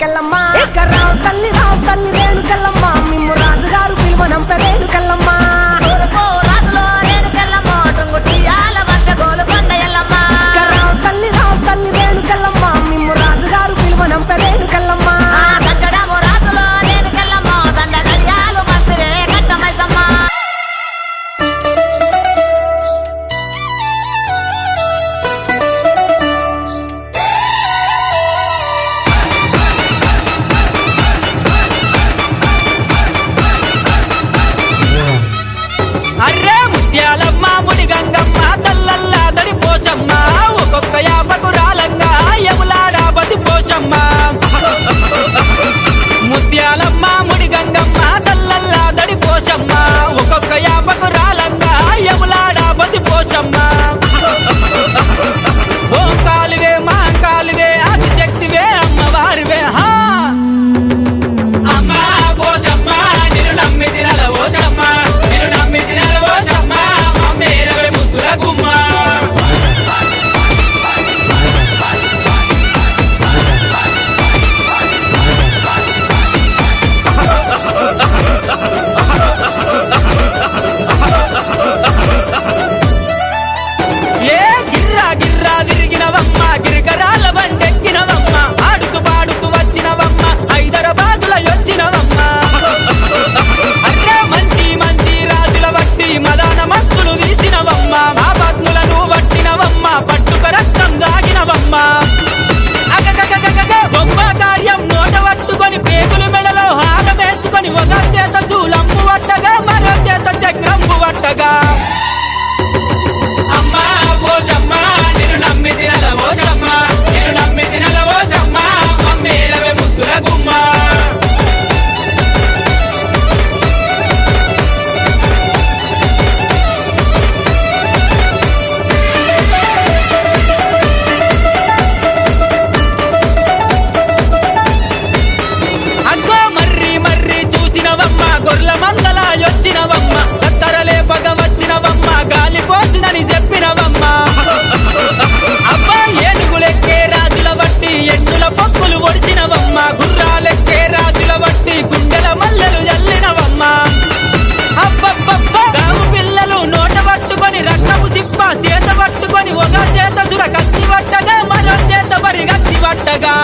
กันละมั legal. మా చేత పట్టుకొని ఒక చేత చుర కత్తి పట్టగా మరో చేత మరి కత్తి పట్టగా.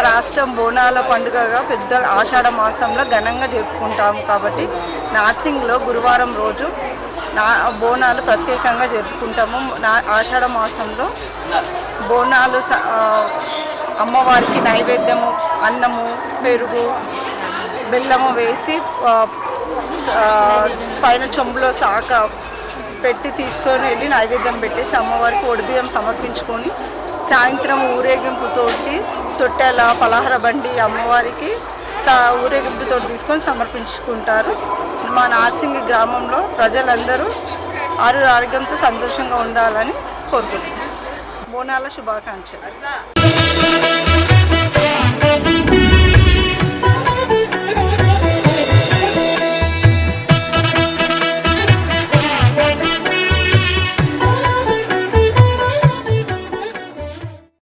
రాష్ట్రం బోనాల పండుగగా పెద్ద ఆషాఢ మాసంలో ఘనంగా జరుపుకుంటాము కాబట్టి నార్సింగ్లో గురువారం రోజు నా బోనాలు ప్రత్యేకంగా జరుపుకుంటాము. నా ఆషాఢ మాసంలో బోనాలు అమ్మవారికి నైవేద్యము అన్నము పెరుగు బెల్లము వేసి పైన చెంబులో సాక పెట్టి తీసుకొని వెళ్ళి నైవేద్యం పెట్టేసి అమ్మవారికి ఒడిబియ్యం సమర్పించుకొని సాయంత్రం ఊరేగింపుతోటి తొట్టెల పలహార బండి అమ్మవారికి సా ఊరేగింపుతో తీసుకొని సమర్పించుకుంటారు. మా నార్సింగి గ్రామంలో ప్రజలందరూ ఆరు ఆరోగ్యంతో సంతోషంగా ఉండాలని కోరుకుంటున్నాను బోనాల శుభాకాంక్షలు.